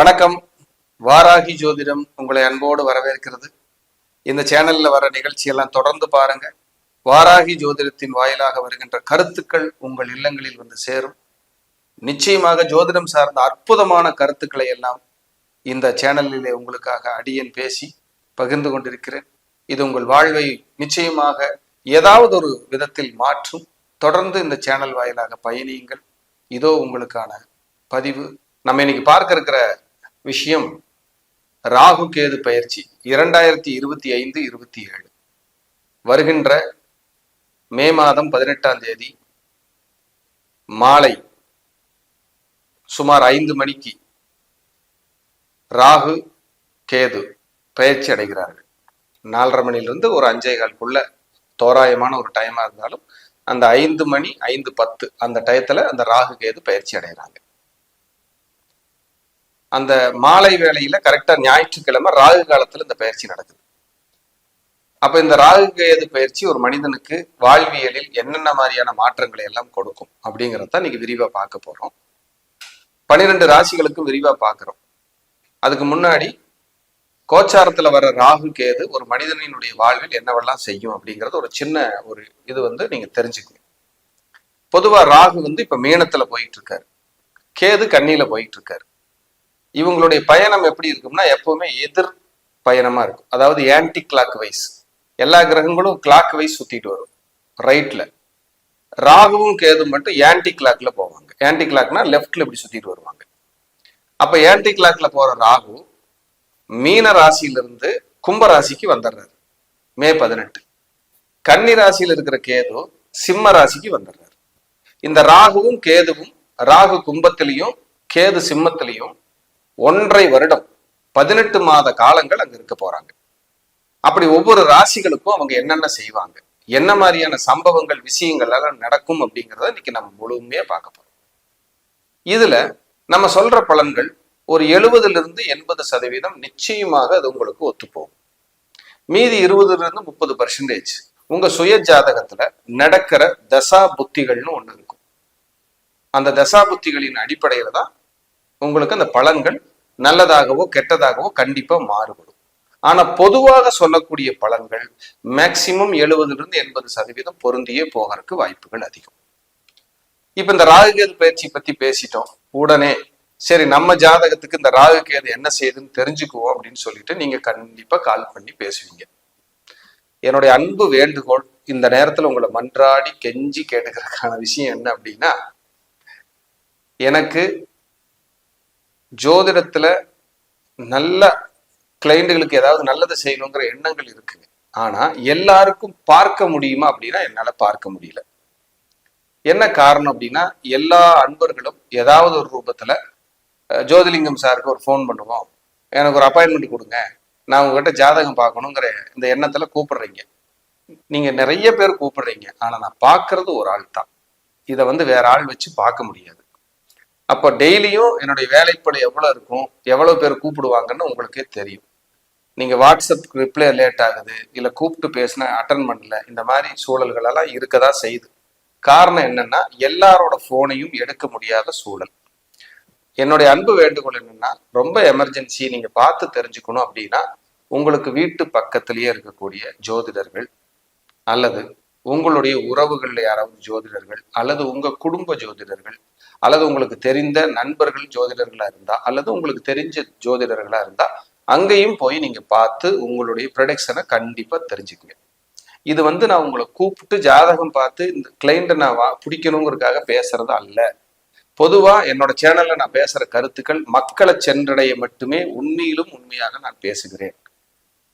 வணக்கம். வாராகி ஜோதிடம் உங்களை அன்போடு வரவேற்கிறது. இந்த சேனல்ல வர நிகழ்ச்சியெல்லாம் தொடர்ந்து பாருங்க. வாராகி ஜோதிடத்தின் வாயிலாக வருகின்ற கருத்துக்கள் உங்கள் இல்லங்களில் வந்து சேரும். நிச்சயமாக ஜோதிடம் சார்ந்த அற்புதமான கருத்துக்களை எல்லாம் இந்த சேனலிலே உங்களுக்காக அடியேன் பேசி பகிர்ந்து கொண்டிருக்கிறேன். இது உங்கள் வாழ்வை நிச்சயமாக ஏதாவது ஒரு விதத்தில் மாற்றும். தொடர்ந்து இந்த சேனல் வாயிலாக பயணியுங்கள். இதோ உங்களுக்கான பதிவு. நம்ம இன்னைக்கு பார்க்க இருக்கிற விஷயம். ராகு கேது பயிற்சி இரண்டாயிரத்தி இருபத்தி ஐந்து இருபத்தி ஏழு. வருகின்ற மே மாதம் பதினெட்டாம் தேதி மாலை சுமார் ஐந்து மணிக்கு ராகு கேது பயிற்சி அடைகிறார்கள். நாலரை மணிலிருந்து ஒரு அஞ்சே கால்குள்ள தோராயமான ஒரு டைமாக இருந்தாலும் அந்த ஐந்து மணி ஐந்து பத்து அந்த டயத்தில் அந்த ராகு கேது பயிற்சி அடைகிறாங்க. அந்த மாலை வேளையில கரெக்டா ஞாயிற்றுக்கிழமை ராகு காலத்துல இந்த பயிற்சி நடக்குது. அப்ப இந்த ராகு கேது பயிற்சி ஒரு மனிதனுக்கு வாழ்வியலில் என்னென்ன மாதிரியான மாற்றங்களை எல்லாம் கொடுக்கும் அப்படிங்கறத இன்னைக்கு விரிவா பார்க்க போறோம். பனிரெண்டு ராசிகளுக்கும் விரிவா பார்க்கிறோம். அதுக்கு முன்னாடி கோச்சாரத்துல வர ராகு கேது ஒரு மனிதனினுடைய வாழ்வில் என்னவெல்லாம் செய்யும் அப்படிங்கறது ஒரு சின்ன ஒரு இது வந்து நீங்க தெரிஞ்சுக்கணும். பொதுவா ராகு வந்து இப்ப மீனத்துல போயிட்டு இருக்காரு. கேது கண்ணியில போயிட்டு இருக்காரு. இவங்களுடைய பயணம் எப்படி இருக்கும்னா எப்பவுமே எதிர் பயணமா இருக்கும். அதாவது ஆன்டி கிளாக் வைஸ் எல்லா கிரகங்களும் கிளாக் வைஸ் சுத்திட்டு வரும். ரைட்ல ராகுவும் கேதும் மட்டும் ஆன்டி கிளாக்ல போவாங்க. ஆன்டி கிளாக்னா லெஃப்ட்ல இப்படி சுத்திட்டு வருவாங்க. அப்ப ஆன்டி கிளாக்ல போற ராகு மீன ராசியிலிருந்து கும்ப ராசிக்கு வந்துடுறாரு. மே பதினெட்டு. கன்னி ராசியில் இருக்கிற கேது சிம்ம ராசிக்கு வந்துடுறாரு. இந்த ராகுவும் கேதுவும் ராகு கும்பத்திலையும் கேது சிம்மத்திலையும் ஒன்றை வருடம் பதினெட்டு மாத காலங்கள் அங்க இருக்க போறாங்க. அப்படி ஒவ்வொரு ராசிகளுக்கும் அவங்க என்னென்ன செய்வாங்க? என்ன மாதிரியான சம்பவங்கள் விஷயங்கள் எல்லாம் நடக்கும் அப்படிங்கிறத இன்னைக்கு நம்ம முழுமையா பார்க்க போறோம். இதுல நம்ம சொல்ற பலன்கள் ஒரு எழுபதுல இருந்து எண்பது சதவீதம் நிச்சயமாக அது உங்களுக்கு ஒத்துப்போகும். மீதி இருபதுல இருந்து முப்பது பர்சன்டேஜ் உங்க சுய ஜாதகத்துல நடக்கிற தசா புத்திகள்னு ஒண்ணு இருக்கும். அந்த தசா புத்திகளின் அடிப்படையில தான் உங்களுக்கு அந்த பலன்கள் நல்லதாகவோ கெட்டதாகவோ கண்டிப்பா மாறுபடும். ஆனா பொதுவாக சொல்லக்கூடிய பலன்கள் மேக்சிமம் எழுபதுலேருந்து எண்பது சதவீதம் பொருந்தியே போகிறதுக்கு வாய்ப்புகள் அதிகம். இப்ப இந்த ராகுகேது பயிற்சி பத்தி பேசிட்டோம். உடனே சரி நம்ம ஜாதகத்துக்கு இந்த ராகுகேது என்ன செய்யுதுன்னு தெரிஞ்சுக்குவோம் அப்படின்னு சொல்லிட்டு நீங்க கண்டிப்பா கால் பண்ணி பேசுவீங்க. என்னுடைய அன்பு வேண்டுகோள் இந்த நேரத்துல உங்களை மன்றாடி கெஞ்சி கேட்டுக்கிறதுக்கான விஷயம் என்ன அப்படின்னா எனக்கு ஜோதிடத்துல நல்ல கிளைண்ட்டுகளுக்கு ஏதாவது நல்லது செய்யணுங்கிற எண்ணங்கள் இருக்குங்க ஆனா எல்லாருக்கும் பார்க்க முடியுமா அப்படின்னா என்னால பார்க்க முடியல. என்ன காரணம் அப்படின்னா எல்லா அன்பர்களும் ஏதாவது ஒரு ரூபத்துல ஜோதிலிங்கம் சாருக்கு ஒரு ஃபோன் பண்ணுவோம். எனக்கு ஒரு அப்பாயின்மெண்ட் கொடுங்க. நான் உங்ககிட்ட ஜாதகம் பார்க்கணுங்கிற இந்த எண்ணத்துல கூப்பிடுறீங்க. நீங்க நிறைய பேர் கூப்பிடுறீங்க. ஆனா நான் பார்க்கறது ஒரு ஆள் தான் இதை வந்து வேற ஆள் வச்சு பார்க்க முடியாது. அப்போ டெய்லியும் என்னுடைய வேலைப்பளு எவ்வளவு இருக்கும் எவ்வளவு பேர் கூப்பிடுவாங்கன்னு உங்களுக்கே தெரியும். நீங்க வாட்ஸ்அப் ரிப்ளை லேட் ஆகுது இல்ல கூப்பிட்டு பேசின அட்டன் பண்ணல இந்த மாதிரி சூழல்கள் எல்லாம் இருக்கதா செய்யுது. காரணம் என்னன்னா எல்லாரோட போனையும் எடுக்க முடியாத சூழல். என்னுடைய அன்பு வேண்டுகோள் என்னன்னா ரொம்ப எமர்ஜென்சி நீங்க பார்த்து தெரிஞ்சுக்கணும் அப்படின்னா உங்களுக்கு வீட்டு பக்கத்திலேயே இருக்கக்கூடிய ஜோதிடர்கள் அல்லது உங்களுடைய உறவுகள்ல யாராவது ஜோதிடர்கள் அல்லது உங்க குடும்ப ஜோதிடர்கள் அல்லது உங்களுக்கு தெரிந்த நண்பர்கள் ஜோதிடர்களா இருந்தா அல்லது உங்களுக்கு தெரிஞ்ச ஜோதிடர்களா இருந்தா அங்கேயும் போய் நீங்க பார்த்து உங்களுடைய ப்ரொடக்ஷனை கண்டிப்பா தெரிஞ்சுக்குங்க. இது வந்து நான் உங்களை கூப்பிட்டு ஜாதகம் பார்த்து இந்த கிளைண்ட்டை நான் வா பிடிக்கணுங்கிறதுக்காக பேசுறது அல்ல. பொதுவா என்னோட சேனல்ல நான் பேசுற கருத்துக்கள் மக்களை சென்றடைய மட்டுமே உண்மையிலும் உண்மையாக நான் பேசுகிறேன்.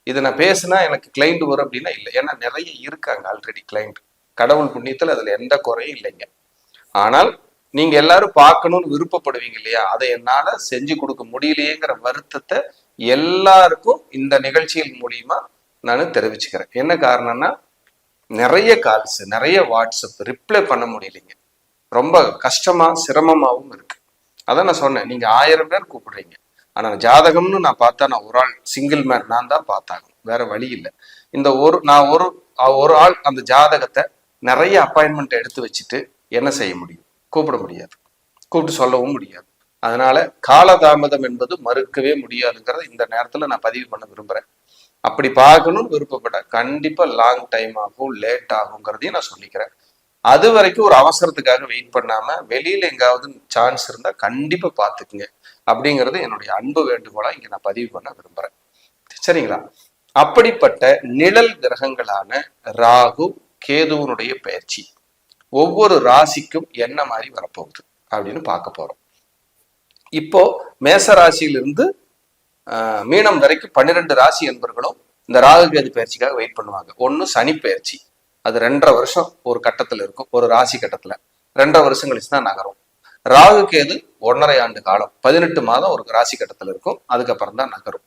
இதை நான் பேசுனா எனக்கு கிளைண்ட் வரும் அப்படின்னா இல்லை. ஏன்னா நிறைய இருக்காங்க ஆல்ரெடி கிளைண்ட் கடவுள் புண்ணியத்தில் அதில் எந்த குறையும் இல்லைங்க. ஆனால் நீங்க எல்லாரும் பார்க்கணும்னு விருப்பப்படுவீங்க இல்லையா? அதை என்னால செஞ்சு கொடுக்க முடியலையேங்கிற வருத்தத்தை எல்லாருக்கும் இந்த நிகழ்ச்சிகள் மூலியமா நான் தெரிவிச்சுக்கிறேன். என்ன காரணம்னா நிறைய கால்ஸ் நிறைய வாட்ஸ்அப் ரிப்ளை பண்ண முடியலைங்க. ரொம்ப கஷ்டமா சிரமமாகவும் இருக்கு. அதான் நான் சொன்னேன். நீங்க ஆயிரம் பேர் கூப்பிடுறீங்க. ஆனால் ஜாதகம்னு நான் பார்த்தா நான் ஒரு ஆள் சிங்கிள் மேன் நான் தான் பார்த்தாகணும். வேற வழி இல்லை. இந்த ஒரு நான் ஒரு ஒரு ஆள் அந்த ஜாதகத்தை நிறைய அப்பாயின்மெண்ட் எடுத்து வச்சுட்டு என்ன செய்ய முடியும்? கூப்பிட முடியாது. கூப்பிட்டு சொல்லவும் முடியாது. அதனால காலதாமதம் என்பது மறுக்கவே முடியாதுங்கிறத இந்த நேரத்தில் நான் பதிவு பண்ண விரும்புகிறேன் அப்படி பார்க்கணும்னு விருப்பப்பட்ட கண்டிப்பாக லாங் டைம் ஆகும் லேட் ஆகுங்கிறதையும் நான் சொல்லிக்கிறேன். அது வரைக்கும் ஒரு அவசரத்துக்காக வெயிட் பண்ணாமல் வெளியில் எங்காவது சான்ஸ் இருந்தால் கண்டிப்பாக பார்த்துக்குங்க. அப்படிங்கிறது என்னுடைய அன்பு வேண்டுகோளா இங்க நான் பதிவு பண்ண விரும்புறேன். சரிங்களா? அப்படிப்பட்ட நிழல் கிரகங்களான ராகு கேதுவனுடைய பயிற்சி ஒவ்வொரு ராசிக்கும் என்ன மாதிரி வரப்போகுது அப்படின்னு பார்க்க போறோம். இப்போ மேச ராசியிலிருந்து மீனம் வரைக்கும் பன்னிரெண்டு ராசி என்பர்களும் இந்த ராகு கேது பயிற்சிக்காக வெயிட் பண்ணுவாங்க. ஒன்று சனி பயிற்சி அது ரெண்டரை வருஷம் ஒரு கட்டத்துல இருக்கும். ஒரு ராசி கட்டத்துல. ரெண்டரை வருஷம் கழிச்சு தான் நகரும். ராகு கேது ஒன்றரை ஆண்டு காலம் பதினெட்டு மாதம் ஒரு ராசி கட்டத்துல இருக்கும். அதுக்கப்புறம் தான் நகரும்.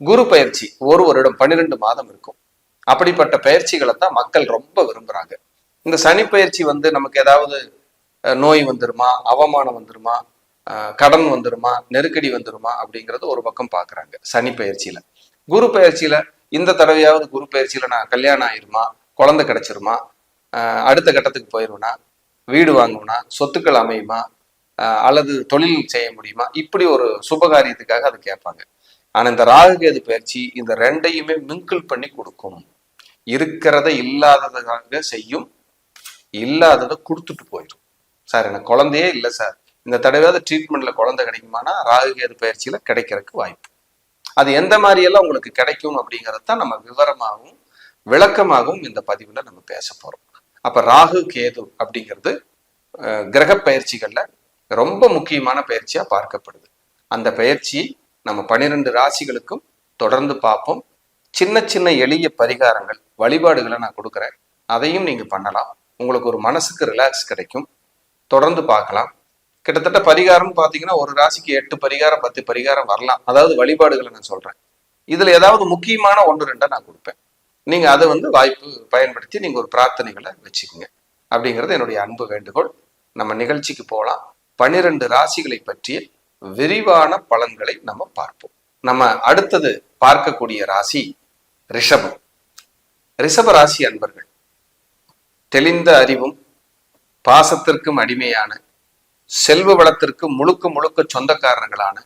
குரு பயிற்சி ஒரு வருடம் பன்னிரெண்டு மாதம் இருக்கும். அப்படிப்பட்ட பயிற்சிகளை தான் மக்கள் ரொம்ப விரும்புறாங்க. இந்த சனி பயிற்சி வந்து நமக்கு ஏதாவது அஹ், நோய் வந்துருமா அவமானம் வந்துருமா கடன் வந்துருமா நெருக்கடி வந்துருமா அப்படிங்கறது ஒரு பக்கம் பாக்குறாங்க சனி பயிற்சியில. குரு பயிற்சியில இந்த தடவையாவது குரு பயிற்சியில நான் கல்யாணம் ஆயிருமா குழந்தை கிடைச்சிருமா அடுத்த கட்டத்துக்கு போயிருவேனா வீடு வாங்கணும்னா சொத்துக்கள் அமையுமா? அல்லது தொழில் செய்ய முடியுமா? இப்படி ஒரு சுபகாரியத்துக்காக அதை கேட்பாங்க. ஆனா இந்த ராகுகேது பயிற்சி இந்த ரெண்டையுமே மிங்கிள் பண்ணி கொடுக்கும். இருக்கிறத இல்லாததாக செய்யும் இல்லாததை கொடுத்துட்டு போயிடும் சார் எனக்கு குழந்தையே இல்லை சார். இந்த தடவையாவது ட்ரீட்மெண்ட்ல குழந்தை கிடைக்குமானா ராகுகேது பயிற்சியில கிடைக்கிறதுக்கு வாய்ப்பு. அது எந்த மாதிரியெல்லாம் உங்களுக்கு கிடைக்கும் அப்படிங்கிறது தான் நம்ம விவரமாகவும் விளக்கமாகவும் இந்த பதிவில் நம்ம பேச போகிறோம் அப்ப ராகு கேது அப்படிங்கிறது கிரக பயிற்சிகள்ல ரொம்ப முக்கியமான பயிற்சியா பார்க்கப்படுது. அந்த பயிற்சி நம்ம பன்னிரெண்டு ராசிகளுக்கும் தொடர்ந்து பார்ப்போம். சின்ன சின்ன எளிய பரிகாரங்கள் வழிபாடுகளை நான் கொடுக்குறேன். அதையும் நீங்க பண்ணலாம். உங்களுக்கு ஒரு மனசுக்கு ரிலாக்ஸ் கிடைக்கும். தொடர்ந்து பார்க்கலாம். கிட்டத்தட்ட பரிகாரம் பார்த்தீங்கன்னா ஒரு ராசிக்கு எட்டு பரிகாரம் பத்து பரிகாரம் வரலாம். அதாவது வழிபாடுகளை நான் சொல்றேன். இதுல ஏதாவது முக்கியமான ஒன்று ரெண்டை நான் கொடுப்பேன். நீங்க அதை வந்து வாய்ப்பு பயன்படுத்தி நீங்க ஒரு பிரார்த்தனைகளை வச்சுக்கோங்க. அப்படிங்கிறது என்னுடைய அன்பு வேண்டுகோள். நம்ம நிகழ்ச்சிக்கு போகலாம். பன்னிரண்டு ராசிகளை பற்றிய விரிவான பலன்களை நம்ம பார்ப்போம். நம்ம அடுத்தது பார்க்கக்கூடிய ராசி ரிஷபம். ரிஷப ராசி அன்பர்கள் தெளிந்த அறிவும் பாசத்திற்கும் அடிமையான செல்வ வளத்திற்கு முழுக்க முழுக்க சொந்தக்காரர்களான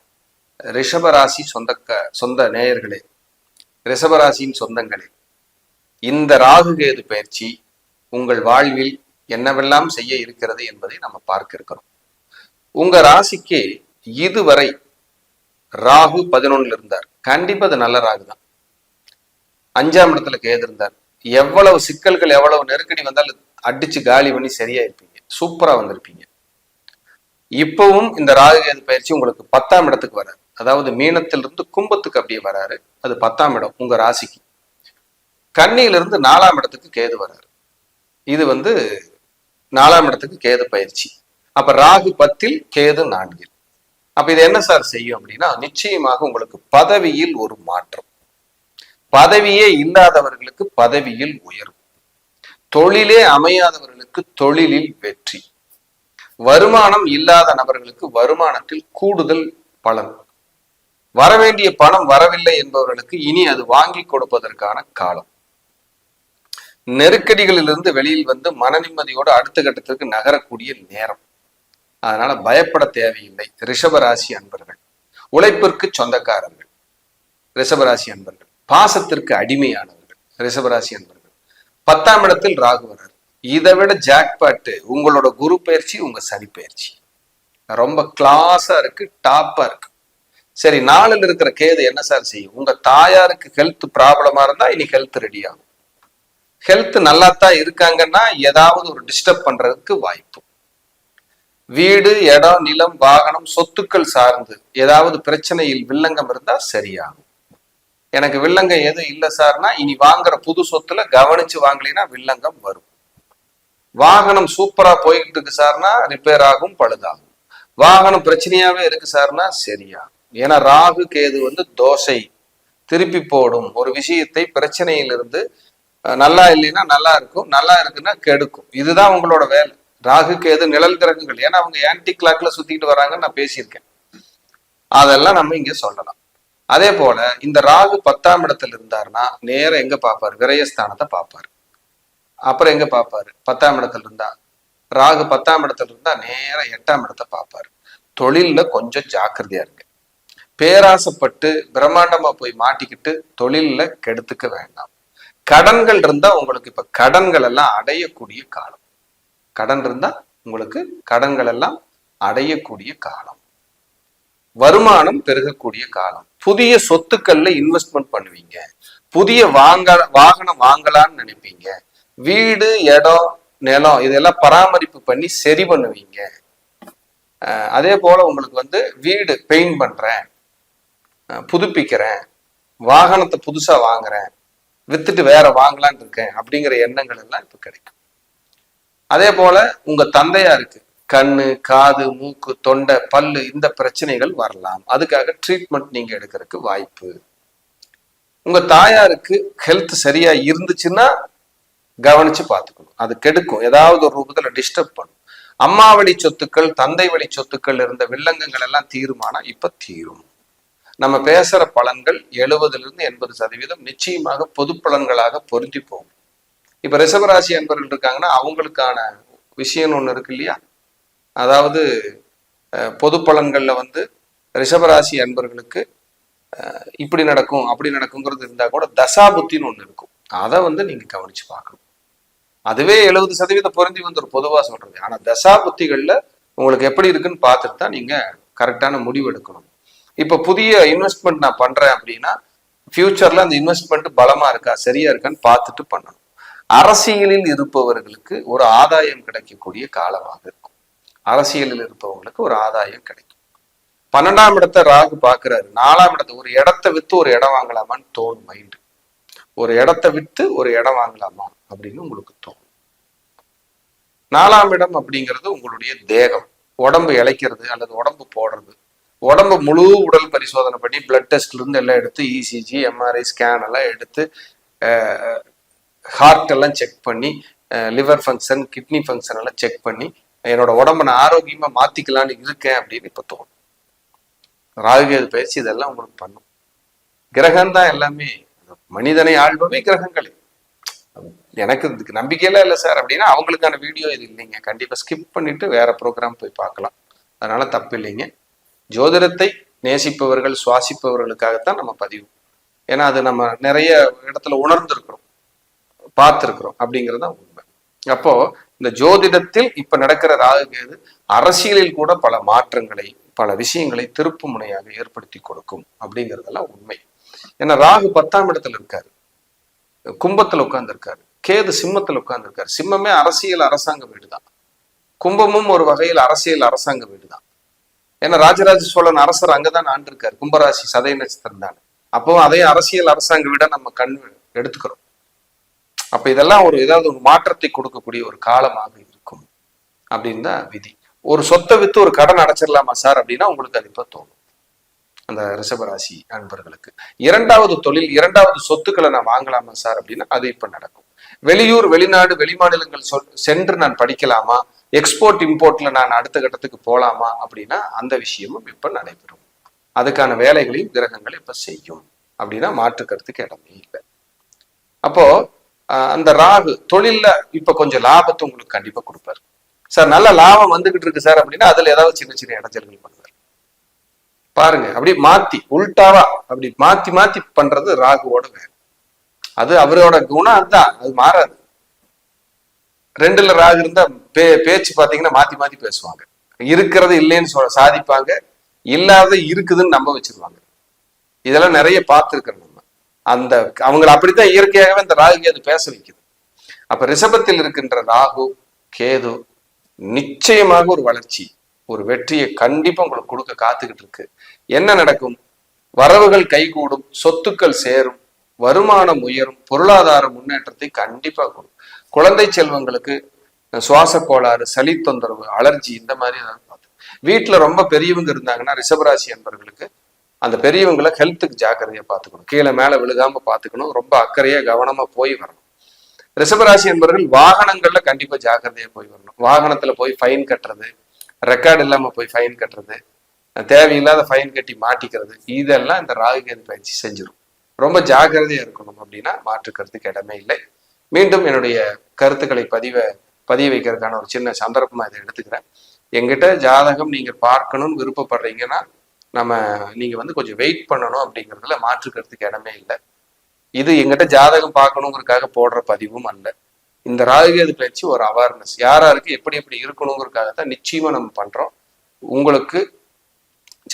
ரிஷபராசி சொந்தக்க சொந்த நேயர்களே. ரிஷபராசியின் சொந்தங்களே. இந்த ராகு கேது பயிற்சி உங்கள் வாழ்வில் என்னவெல்லாம் செய்ய இருக்கிறது என்பதை நம்ம பார்க்க இருக்கிறோம். உங்க ராசிக்கு இதுவரை ராகு பதினொன்னுல இருந்தார். கண்டிப்பா அது நல்ல ராகு தான். அஞ்சாம் இடத்துல கேது இருந்தார். எவ்வளவு சிக்கல்கள் எவ்வளவு நெருக்கடி வந்தாலும் அடிச்சு காலி பண்ணி சரியா இருப்பீங்க. சூப்பரா வந்திருப்பீங்க. இப்பவும் இந்த ராகு கேது பயிற்சி உங்களுக்கு பத்தாம் இடத்துக்கு வராரு. அதாவது மீனத்திலிருந்து கும்பத்துக்கு அப்படியே வராரு. அது பத்தாம் இடம் உங்க ராசிக்கு. கன்னியிலிருந்து நாலாம் இடத்துக்கு கேது வர்றாரு இது வந்து நாலாம் இடத்துக்கு கேது பயிற்சி. அப்ப ராகு பத்தில் கேது நான்கில். அப்ப இது என்ன சார் செய்யும் அப்படின்னா நிச்சயமாக உங்களுக்கு பதவியில் ஒரு மாற்றம். பதவியே இல்லாதவர்களுக்கு பதவியில் உயர்வு. தொழிலே அமையாதவர்களுக்கு தொழிலில் வெற்றி. வருமானம் இல்லாத நபர்களுக்கு வருமானத்தில் கூடுதல் பலன். வரவேண்டிய பணம் வரவில்லை என்பவர்களுக்கு இனி அது வாங்கி கொடுப்பதற்கான காலம். நெருக்கடிகளிலிருந்து வெளியில் வந்து மன நிம்மதியோடு அடுத்த கட்டத்திற்கு நகரக்கூடிய நேரம். அதனால பயப்பட தேவையில்லை. ரிஷபராசி அன்பர்கள். உழைப்பிற்கு சொந்தக்காரர்கள். ரிஷபராசி அன்பர்கள். பாசத்திற்கு அடிமையானவர்கள். ரிஷபராசி அன்பர்கள். பத்தாம் இடத்தில் ராகு வரார். இதை விட ஜாக்பாட்டு உங்களோட குரு பயிற்சி உங்க சனி பயிற்சி. ரொம்ப கிளாஸா இருக்கு டாப்பா இருக்கு. சரி நாளில் இருக்கிற கேது என்ன சார் செய்யும்? உங்க தாயாருக்கு ஹெல்த் ப்ராப்ளமா இருந்தா இனி ஹெல்த் ரெடி ஆகும். ஹெல்த் நல்லா தான் இருக்காங்கன்னா ஏதாவது ஒரு டிஸ்டர்ப் பண்றதுக்கு வாய்ப்பு. வீடு இடம் நிலம் வாகனம் சொத்துக்கள் சார்ந்து ஏதாவது பிரச்சனையில் வில்லங்கம் இருந்தா சரியாகும். எனக்கு வில்லங்கம் எதுவும் இல்லை சார்னா இனி வாங்குற புது சொத்துல கவனிச்சு வாங்கலைன்னா வில்லங்கம் வரும். வாகனம் சூப்பரா போய்கிட்டு இருக்கு சார்னா ரிப்பேர் ஆகும் பழுதாகும். வாகனம் பிரச்சனையாவே இருக்கு சார்னா சரியாகும். ஏன்னா ராகு கேது வந்து தோசை திருப்பி போடும் ஒரு விஷயத்தை பிரச்சனையிலிருந்து நல்லா இல்லைன்னா நல்லா இருக்கும் நல்லா இருக்குன்னா கெடுக்கும். இதுதான் உங்களோட வேலை. ராகு கேது நிழல் கிரகங்கள். ஏன்னா அவங்க ஆன்டி கிளாக்ல சுத்திட்டு வராங்கன்னு நான் பேசியிருக்கேன். அதெல்லாம் நம்ம இங்க சொல்லலாம். அதே போல இந்த ராகு பத்தாம் இடத்துல இருந்தாருன்னா நேரம் எங்க பார்ப்பாரு? விரயஸ்தானத்தை பார்ப்பாரு. அப்புறம் எங்க பார்ப்பாரு? பத்தாம் இடத்துல இருந்தா. ராகு பத்தாம் இடத்துல இருந்தா நேரா எட்டாம் இடத்தை பார்ப்பாரு. தொழில்ல கொஞ்சம் ஜாக்கிரதையா இருங்க. பேராசைப்பட்டு பிரம்மாண்டமா போய் மாட்டிக்கிட்டு தொழில்ல கெடுத்துக்க வேண்டாம். கடன்கள் இருந்தா உங்களுக்கு இப்ப கடன்கள் எல்லாம் அடையக்கூடிய காலம். கடன் இருந்தா உங்களுக்கு கடன்கள் எல்லாம் அடையக்கூடிய காலம். வருமானம் பெருகக்கூடிய காலம். புதிய சொத்துக்கள்ல இன்வெஸ்ட்மெண்ட் பண்ணுவீங்க. புதிய வாங்க வாகனம் வாங்கலாம்னு நினைப்பீங்க. வீடு இடம் நிலம் இதெல்லாம் பராமரிப்பு பண்ணி சரி பண்ணுவீங்க. அதே போல உங்களுக்கு வந்து வீடு பெயிண்ட் பண்றேன். புதுப்பிக்கிறேன். வாகனத்தை புதுசா வாங்குறேன். வித்துட்டு வேற வாங்கலாம்னு இருக்கேன் அப்படிங்கிற எண்ணங்கள் எல்லாம் இப்ப கிடைக்கும். அதே போல உங்க தந்தையாருக்கு கண்ணு காது மூக்கு தொண்டை பல்லு இந்த பிரச்சனைகள் வரலாம். அதுக்காக ட்ரீட்மெண்ட் நீங்க எடுக்கிறதுக்கு வாய்ப்பு. உங்க தாயாருக்கு ஹெல்த் சரியா இருந்துச்சுன்னா கவனிச்சு பார்த்துக்கணும். அது கெடுக்கும். ஏதாவது ஒரு ரூபத்துல டிஸ்டர்ப் பண்ணும். அம்மா வழி சொத்துக்கள் தந்தை வழி சொத்துக்கள் இருந்த வில்லங்கங்கள் எல்லாம் தீருமானா இப்ப தீரும். நம்ம பேசுற பலன்கள் எழுபதுலேருந்து எண்பது சதவீதம் நிச்சயமாக பொது பலன்களாக பொருந்தி போகும். இப்ப ரிஷபராசி அன்பர்கள் இருக்காங்கன்னா அவங்களுக்கான விஷயம் ஒன்று இருக்கு இல்லையா? அதாவது பொது பலன்கள்ல வந்து ரிஷபராசி அன்பர்களுக்கு இப்படி நடக்கும் அப்படி நடக்குங்கிறது இருந்தால் கூட தசாபுத்தின்னு ஒன்று இருக்கும். அதை வந்து நீங்கள் கவனித்து பார்க்கணும். அதுவே எழுபது சதவீதம் பொருந்தி வந்து ஒரு சொல்கிறது ஆனால் ஆனா தசா புத்திகளில் உங்களுக்கு எப்படி இருக்குன்னு பார்த்துட்டு தான் நீங்கள் கரெக்டான முடிவு எடுக்கணும். இப்ப புதிய இன்வெஸ்ட்மெண்ட் நான் பண்றேன் அப்படின்னா ஃபியூச்சர்ல அந்த இன்வெஸ்ட்மெண்ட் பலமா இருக்கா சரியா இருக்கான்னு பார்த்துட்டு பண்ணணும். அரசியலில் இருப்பவர்களுக்கு ஒரு ஆதாயம் கிடைக்கக்கூடிய காலமாக இருக்கும். அரசியலில் இருப்பவங்களுக்கு ஒரு ஆதாயம் கிடைக்கும். பன்னெண்டாம் இடத்தை ராகு பாக்குறாரு நாலாம் இடத்தை ஒரு இடத்த வித்து ஒரு இடம் வாங்கலாமான்னு தோணும் மைண்டு ஒரு இடத்த வித்து ஒரு இடம் வாங்கலாமா அப்படின்னு உங்களுக்கு தோணும். நாலாம் இடம் அப்படிங்கிறது உங்களுடைய தேகம். உடம்பு இழைக்கிறது அல்லது உடம்பு போடுறது. உடம்பு முழு உடல் பரிசோதனை பண்ணி பிளட் டெஸ்ட்ல இருந்து எல்லாம் எடுத்து இசிஜி எம்ஆர்ஐ ஸ்கேன் எல்லாம் எடுத்து ஹார்ட் எல்லாம் செக் பண்ணி லிவர் ஃபங்க்ஷன் கிட்னி ஃபங்க்ஷன் எல்லாம் செக் பண்ணி என்னோட உடம்ப நான் ஆரோக்கியமா மாத்திக்கலாம்னு இருக்கேன் அப்படின்னு இப்ப தோணும். ராகுகேது பயிற்சி இதெல்லாம் உங்களுக்கு பண்ணும். கிரகம் தான் எல்லாமே. மனிதனை ஆள்பவை கிரகங்களே. எனக்கு இதுக்கு நம்பிக்கையெல்லாம் இல்லை சார். அப்படின்னா அவங்களுக்கான வீடியோ இது இல்லைங்க. கண்டிப்பா ஸ்கிப் பண்ணிட்டு வேற ப்ரோக்ராம் போய் பார்க்கலாம். அதனால தப்பு இல்லைங்க. ஜோதிடத்தை நேசிப்பவர்கள் சுவாசிப்பவர்களுக்காகத்தான் நம்ம பதிவு. ஏன்னா அது நம்ம நிறைய இடத்துல உணர்ந்திருக்கிறோம் பார்த்துருக்குறோம் அப்படிங்கறதுதான் உண்மை. அப்போ இந்த ஜோதிடத்தில் இப்ப நடக்கிற ராகுகேது அரசியலில் கூட பல மாற்றங்களை பல விஷயங்களை திருப்பு முனையாக ஏற்படுத்தி கொடுக்கும் அப்படிங்கிறதெல்லாம் உண்மை. ஏன்னா ராகு பத்தாம் இடத்துல இருக்காரு. கும்பத்துல உட்கார்ந்துருக்காரு. கேது சிம்மத்துல உட்கார்ந்துருக்காரு. சிம்மமே அரசியல் அரசாங்க வீடு தான் கும்பமும் ஒரு வகையில் அரசியல் அரசாங்க வீடு தான் ஏன்னா ராஜராஜ சோழன் அரசர் அங்கதான் ஆண்டிருக்காரு. கும்பராசி சதய நட்சத்திரம் தான் அப்போ அதே அரசியல் அரசாங்க விட நம்ம கண் எடுத்துக்கிறோம். அப்ப இதெல்லாம் ஒரு ஏதாவது ஒரு மாற்றத்தை கொடுக்கக்கூடிய ஒரு காலமாக இருக்கும். அப்படின்னு தான் விதி. ஒரு சொத்தை வித்து ஒரு கடன் அடைச்சிடலாமா சார் அப்படின்னா உங்களுக்கு அது இப்ப தோணும். அந்த ரிஷபராசி அன்பர்களுக்கு. இரண்டாவது தொழில் இரண்டாவது சொத்துக்களை நான் வாங்கலாமா சார் அப்படின்னா அது இப்ப நடக்கும். வெளியூர் வெளிநாடு வெளிமாநிலங்கள் சொல் சென்று நான் படிக்கலாமா? எக்ஸ்போர்ட் இம்போர்ட்ல நான் அடுத்த கட்டத்துக்கு போகலாமா அப்படின்னா அந்த விஷயமும் இப்ப நடைபெறும். அதுக்கான வேலைகளையும் கிரகங்கள் இப்ப செய்யும். அப்படின்னா மாற்று கருத்துக்கு இடமே இல்லை. அப்போ அந்த ராகு தொழில்ல இப்ப கொஞ்சம் லாபத்தை உங்களுக்கு கண்டிப்பா கொடுப்பாரு. சார் நல்ல லாபம் வந்துகிட்டு இருக்கு சார் அப்படின்னா அதுல ஏதாவது சின்ன சின்ன இடைஞ்சல்கள் பண்ணுவார். பாருங்க அப்படியே மாத்தி உல்டாவா அப்படி மாத்தி மாத்தி பண்றது ராகுவோட வேலை. அது அவரோட குணம் அதுதான் அது மாறாது. ரெண்டுல ராகு இருந்தா பே பேச்சு பாத்தீங்கன்னா மாத்தி மாத்தி பேசுவாங்க. இருக்கிறது இல்லைன்னு சொல்ல சாதிப்பாங்க. இல்லாத இருக்குதுன்னு நம்ப வச்சிருவாங்க. இதெல்லாம் நிறைய பார்த்துருக்கிறோம் நம்ம. அந்த அவங்களை அப்படித்தான் இயற்கையாகவே இந்த ராகு கேது பேச வைக்குது. அப்ப ரிஷபத்தில் இருக்கின்ற ராகு கேது நிச்சயமாக ஒரு வளர்ச்சி ஒரு வெற்றியை கண்டிப்பா உங்களுக்கு கொடுக்க காத்துக்கிட்டு இருக்கு. என்ன நடக்கும்? வரவுகள் கைகூடும் சொத்துக்கள் சேரும் வருமானம் உயரும் பொருளாதார முன்னேற்றத்தை கண்டிப்பா கொடுக்கும். குழந்தை செல்வங்களுக்கு சுவாச கோளாறு சளி தொந்தரவு அலர்ஜி இந்த மாதிரி ஏதாவது பார்த்து வீட்டில் ரொம்ப பெரியவங்க இருந்தாங்கன்னா ரிஷபராசி என்பவர்களுக்கு அந்த பெரியவங்களை ஹெல்த்துக்கு ஜாக்கிரதையாக பார்த்துக்கணும். கீழே மேலே விழுகாம பார்த்துக்கணும். ரொம்ப அக்கறையாக கவனமாக போய் வரணும். ரிஷபராசி என்பவர்கள் வாகனங்கள்ல கண்டிப்பாக ஜாக்கிரதையாக போய் வரணும். வாகனத்தில் போய் ஃபைன் கட்டுறது ரெக்கார்டு இல்லாமல் போய் ஃபைன் கட்டுறது தேவையில்லாத ஃபைன் கட்டி மாட்டிக்கிறது இதெல்லாம் இந்த ராகுகேது பயிற்சி செஞ்சிடும் ரொம்ப ஜாக்கிரதையாக இருக்கணும் அப்படின்னா மாற்றுக்கிறதுக்கு இடமே இல்லை. மீண்டும் என்னுடைய கருத்துக்களை பதிவ பதிய வைக்கிறதுக்கான ஒரு சின்ன சந்தர்ப்பமாக இதை எடுத்துக்கிறேன். எங்கிட்ட ஜாதகம் நீங்கள் பார்க்கணும்னு விருப்பப்படுறீங்கன்னா நம்ம நீங்கள் வந்து கொஞ்சம் வெயிட் பண்ணணும் அப்படிங்கிறதுல மாற்றுக்கிறதுக்கு இடமே இல்லை. இது எங்கிட்ட ஜாதகம் பார்க்கணுங்கிறதுக்காக போடுற பதிவும் அல்ல. இந்த ராகுகேது பயிற்சி ஒரு அவேர்னஸ் யாராருக்கு எப்படி எப்படி இருக்கணுங்கிறதுக்காக தான் நிச்சயமாக நம்ம பண்ணுறோம் உங்களுக்கு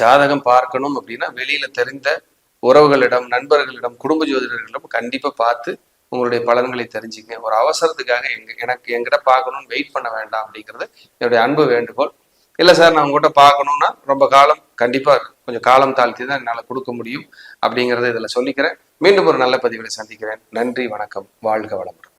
ஜாதகம் பார்க்கணும் அப்படின்னா வெளியில் தெரிந்த உறவுகளிடம் நண்பர்களிடம் குடும்ப ஜோதிடர்களிடம் கண்டிப்பாக பார்த்து உங்களுடைய பலன்களை தெரிஞ்சுங்க. ஒரு அவசரத்துக்காக எங்க எனக்கு எங்கிட்ட பார்க்கணும்னு வெயிட் பண்ண வேண்டாம் அப்படிங்கிறது என்னுடைய அன்பு வேண்டுகோள். இல்லை சார் நான் உங்ககிட்ட பார்க்கணும்னா ரொம்ப காலம் கண்டிப்பாக கொஞ்சம் காலம் தாழ்த்தி தான் என்னால் கொடுக்க முடியும் அப்படிங்கிறத இதில் சொல்லிக்கிறேன். மீண்டும் ஒரு நல்ல பதிவில் சந்திக்கிறேன். நன்றி வணக்கம். வாழ்க வளமுடன்.